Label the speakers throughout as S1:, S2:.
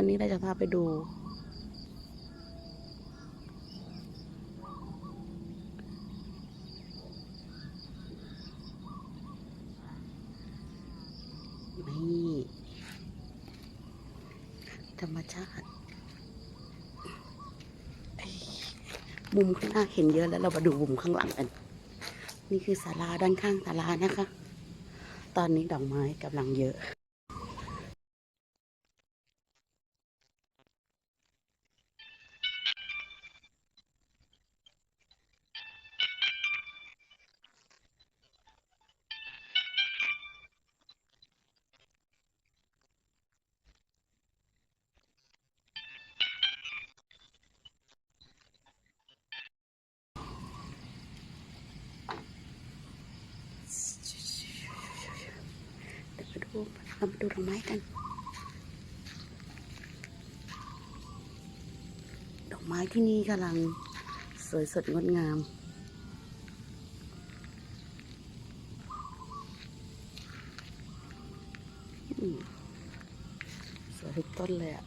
S1: วันนี้เราจะพาไปดู นี่ ธรรมชาติ มุมข้างหน้าเห็นเยอะแล้วเรามาดูมุมข้างหลังกัน นี่คือศาลาด้านข้างศาลานะคะ ตอนนี้ดอกไม้กำลังเยอะ เดี๋ยวไปดูเรามาดูดอกไม้กัน ดอกไม้ที่นี่กำลังสวยสดงดงามอืมสวยทุกต้นเลยอะ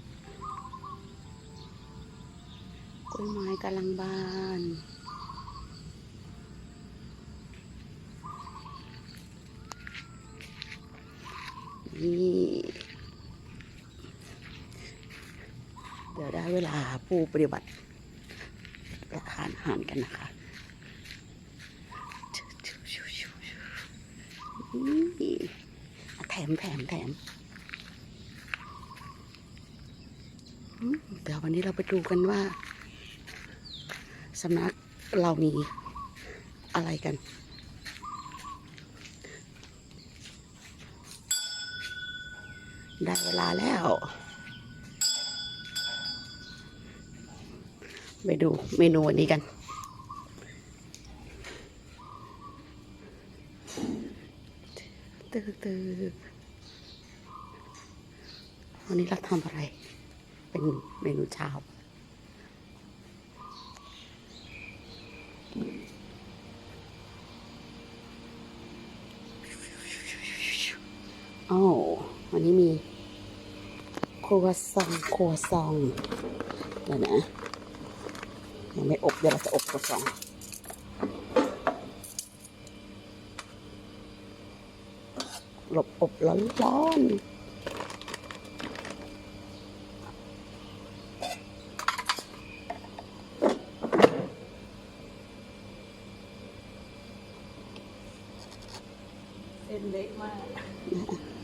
S1: กล้วยไม้กำลังบาน นี่เดี๋ยวได้เวลาผู้ปฏิบัติไปทานอาหารกันนะคะนี่แถมแถมแถมเดี๋ยววันนี้เราไปดูกันว่าสำนักเรามีอะไรกัน ได้เวลาแล้ว ไปดูเมนูวันนี้กันตึกตึกวันนี้เราทำอะไร เป็นเมนูเช้าอ้าววันนี้มี รัวซองครัวซองเดี๋ยวนะยังไม่อบเดี๋ยวเราจะอบครัวซองหลบอบร้อนร้อนเส้นเล็กมาก